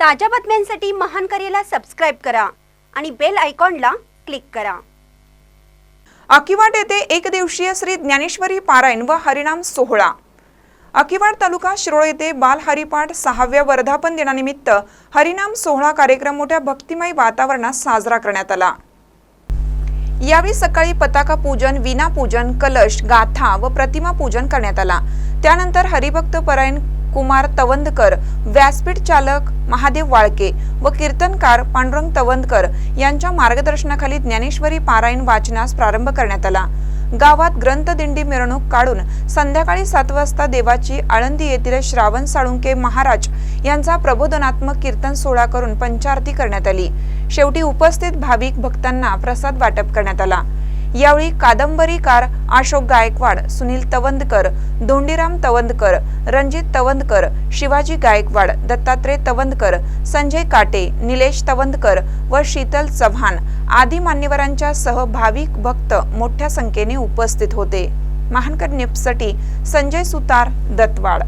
ताज्या बातम्यांसाठी महान करेला सबस्क्राईब करा आणि बेल आयकॉनला क्लिक करा. अकिवाड येथे एक दिवसीय श्री ज्ञानेश्वरी पारायण व हरिनाम सोहळा. अकिवाड तालुका शिरोळ येथे बाल हरिपाठ सहाव्या वर्धापन दिनानिमित्त हरिनाम सोहळा कार्यक्रम मोठ्या भक्तिमय वातावरणात साजरा करण्यात आला. यावेळी सकाळी पताका पूजन विना पूजन कलश गाथा व प्रतिमा पूजन करण्यात आला. त्यानंतर हरिभक्त परायण कुमार तवंदकर व्यासपीठ चालक महादेव वाळके व कीर्तनकार पांडुरंग तवंदकर यांच्या मार्गदर्शनाखाली ज्ञानेश्वरी पारायण वाचनास प्रारंभ करण्यात आला. गावात ग्रंथदिंडी मिरवणूक काढून संध्याकाळी सात वाजता देवाची आळंदी येथील श्रावण साळुंके महाराज यांचा प्रबोधनात्मक कीर्तन सोहळा करून पंचारती करण्यात आली. शेवटी उपस्थित भाविक भक्तांना प्रसाद वाटप करण्यात आला. यावेळी कादंबरीकार अशोक गायकवाड सुनील तवंदकर धोंडीराम तवंदकर रणजित तवंदकर शिवाजी गायकवाड दत्तात्रय तवंदकर संजय काटे निलेश तवंदकर व शीतल चव्हाण आदी मान्यवरांच्या सह भाविक भक्त मोठ्या संख्येने उपस्थित होते. महानकर न्यूजसाठी संजय सुतार दत्तवाड.